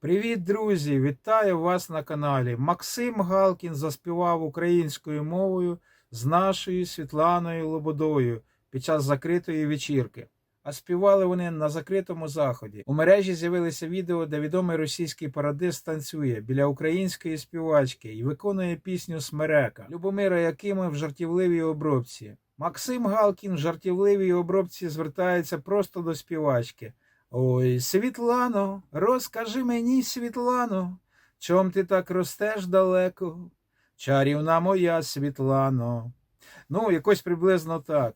Привіт, друзі! Вітаю вас на каналі. Максим Галкін заспівав українською мовою з нашою Світланою Лободою під час закритої вечірки. А співали вони на закритому заході. У мережі з'явилися відео, де відомий російський пародист танцює біля української співачки і виконує пісню Смерека, Любомира Якима в жартівливій обробці. Максим Галкін в жартівливій обробці звертається просто до співачки. Ой, Світлано, розкажи мені, Світлано, чом ти так ростеш далеко? Чарівна моя Світлано. Ну, якось приблизно так.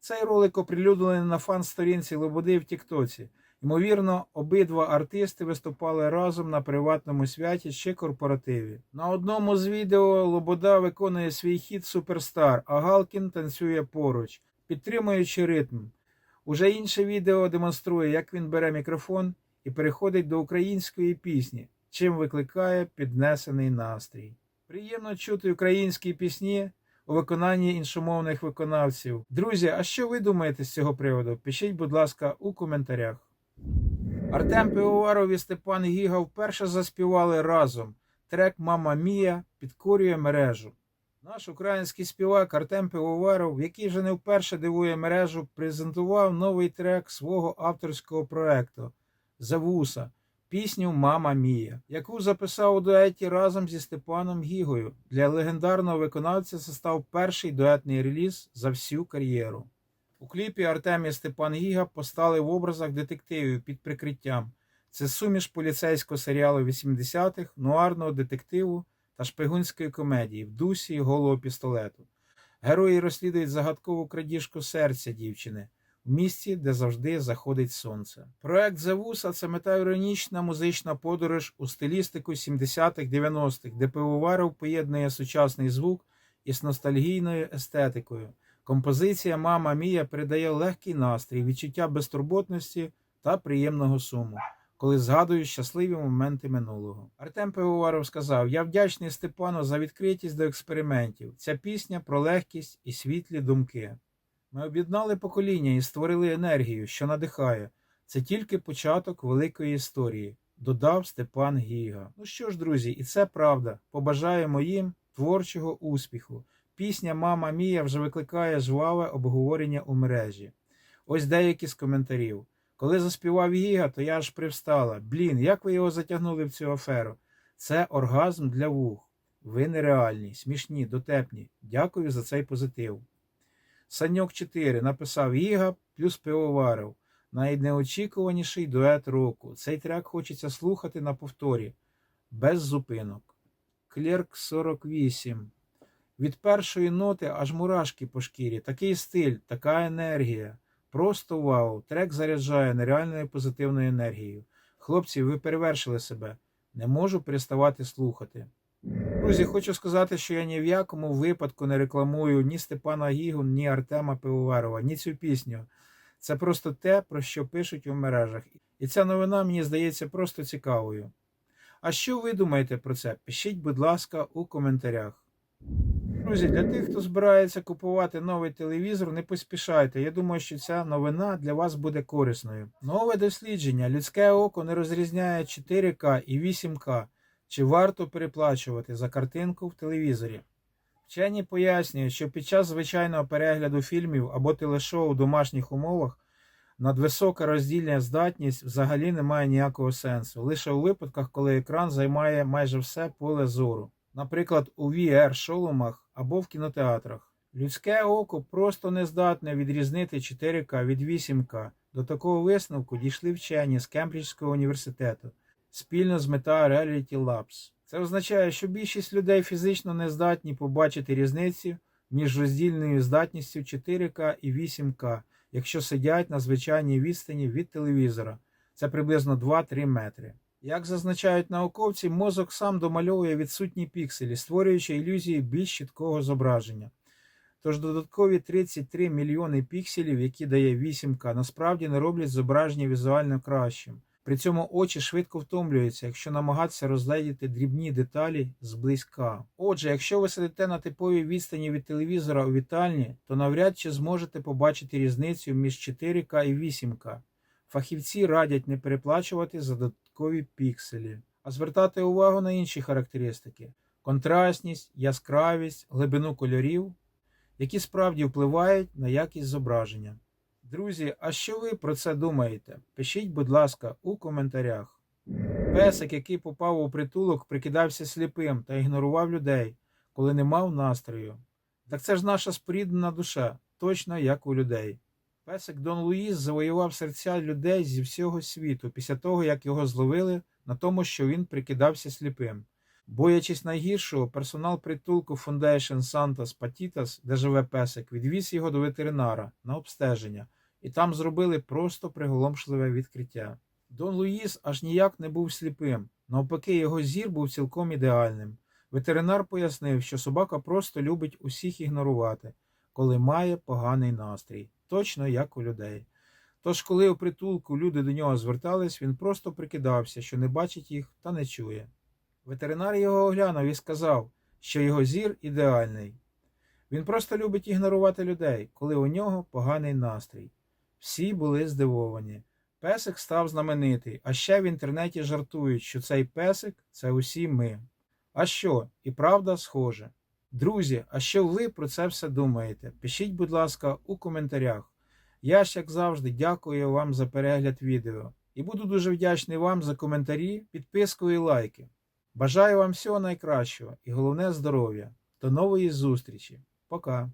Цей ролик оприлюднений на фан-сторінці Лободи в Тіктоці. Ймовірно, обидва артисти виступали разом на приватному святі чи корпоративі. На одному з відео Лобода виконує свій хіт Суперстар, а Галкін танцює поруч, підтримуючи ритм. Уже інше відео демонструє, як він бере мікрофон і переходить до української пісні, чим викликає піднесений настрій. Приємно чути українські пісні у виконанні іншомовних виконавців. Друзі, а що ви думаєте з цього приводу? Пишіть, будь ласка, у коментарях. Артем Пивоваров і Степан Гіга вперше заспівали разом. Трек Мама Мія підкорює мережу. Наш український співак Артем Пивоваров, який вже не вперше дивує мережу, презентував новий трек свого авторського проекту Завуса, пісню Мама Мія, яку записав у дуеті разом зі Степаном Гігою. Для легендарного виконавця це став перший дуетний реліз за всю кар'єру. У кліпі Артем і Степан Гіга постали в образах детективів під прикриттям. Це суміш поліцейського серіалу 80-х, нуарного детективу та шпигунської комедії в дусі голого пістолету. Герої розслідують загадкову крадіжку серця дівчини в місці, де завжди заходить сонце. Проект Завуса це метаіронічна музична подорож у стилістику 70-х-90-х, де пивоваров поєднує сучасний звук із ностальгійною естетикою. Композиція Мама Мія передає легкий настрій, відчуття безтурботності та приємного суму коли згадую щасливі моменти минулого. Артем Пивоваров сказав: Я вдячний Степану за відкритість до експериментів. Ця пісня про легкість і світлі думки. Ми об'єднали покоління і створили енергію, що надихає. Це тільки початок великої історії, додав Степан Гіга. Ну що ж, друзі, і це правда. Побажаємо їм творчого успіху. Пісня Мама Мія вже викликає жваве обговорення у мережі. Ось деякі з коментарів. Коли заспівав Гіга, то я аж привстала. Блін, як ви його затягнули в цю аферу? Це оргазм для вух. Ви нереальні, смішні, дотепні. Дякую за цей позитив. Саньок 4 написав Гіга плюс пивоварив. Найнеочікуваніший дует року. Цей трек хочеться слухати на повторі, без зупинок. Клерк 48. Від першої ноти аж мурашки по шкірі. Такий стиль, така енергія. Просто вау! Трек заряджає нереальною позитивною енергією. Хлопці, ви перевершили себе. Не можу переставати слухати. Друзі, хочу сказати, що я ні в якому випадку не рекламую ні Степана Гігу, ні Артема Пивоварова, ні цю пісню. Це просто те, про що пишуть у мережах. І ця новина мені здається просто цікавою. А що ви думаєте про це? Пишіть, будь ласка, у коментарях. Друзі, для тих, хто збирається купувати новий телевізор, не поспішайте. Я думаю, що ця новина для вас буде корисною. Нове дослідження: людське око не розрізняє 4К і 8К. Чи варто переплачувати за картинку в телевізорі? Вчені пояснюють, що під час звичайного перегляду фільмів або телешоу в домашніх умовах надвисока роздільна здатність взагалі не має ніякого сенсу, лише у випадках, коли екран займає майже все поле зору наприклад, у VR-шоломах або в кінотеатрах. Людське око просто не здатне відрізнити 4К від 8К. До такого висновку дійшли вчені з Кембриджського університету спільно з мета Reality Labs. Це означає, що більшість людей фізично не здатні побачити різницю між роздільною здатністю 4К і 8К, якщо сидять на звичайній відстані від телевізора. Це приблизно 2-3 метри. Як зазначають науковці, мозок сам домальовує відсутні пікселі, створюючи ілюзії більш чіткого зображення. Тож додаткові 33 мільйони пікселів, які дає 8К, насправді не роблять зображення візуально кращим. При цьому очі швидко втомлюються, якщо намагатися розгледіти дрібні деталі зблизька. Отже, якщо ви сидите на типовій відстані від телевізора у вітальні, то навряд чи зможете побачити різницю між 4К і 8К. Фахівці радять не переплачувати за додаткові пікселі, а звертати увагу на інші характеристики контрастність, яскравість, глибину кольорів, які справді впливають на якість зображення. Друзі, а що ви про це думаєте? Пишіть, будь ласка, у коментарях. Песик, який попав у притулок, прикидався сліпим та ігнорував людей, коли не мав настрою. Так це ж наша споріднена душа, точно як у людей. Песик Дон Луїс завоював серця людей зі всього світу після того, як його зловили на тому, що він прикидався сліпим. Боячись найгіршого, персонал притулку Foundation Santas Patitas, де живе песик, відвіз його до ветеринара на обстеження, і там зробили просто приголомшливе відкриття. Дон Луїс аж ніяк не був сліпим, навпаки, його зір був цілком ідеальним. Ветеринар пояснив, що собака просто любить усіх ігнорувати, коли має поганий настрій, точно як у людей. Тож, коли у притулку люди до нього звертались, він просто прикидався, що не бачить їх та не чує. Ветеринар його оглянув і сказав, що його зір ідеальний. Він просто любить ігнорувати людей, коли у нього поганий настрій. Всі були здивовані. Песик став знаменитий, а ще в інтернеті жартують, що цей песик це усі ми. А що, і правда схоже. Друзі, а що ви про це все думаєте? Пишіть, будь ласка, у коментарях. Я ж, як завжди, дякую вам за перегляд відео і буду дуже вдячний вам за коментарі, підписку і лайки. Бажаю вам всього найкращого і головне здоров'я. До нової зустрічі. Пока!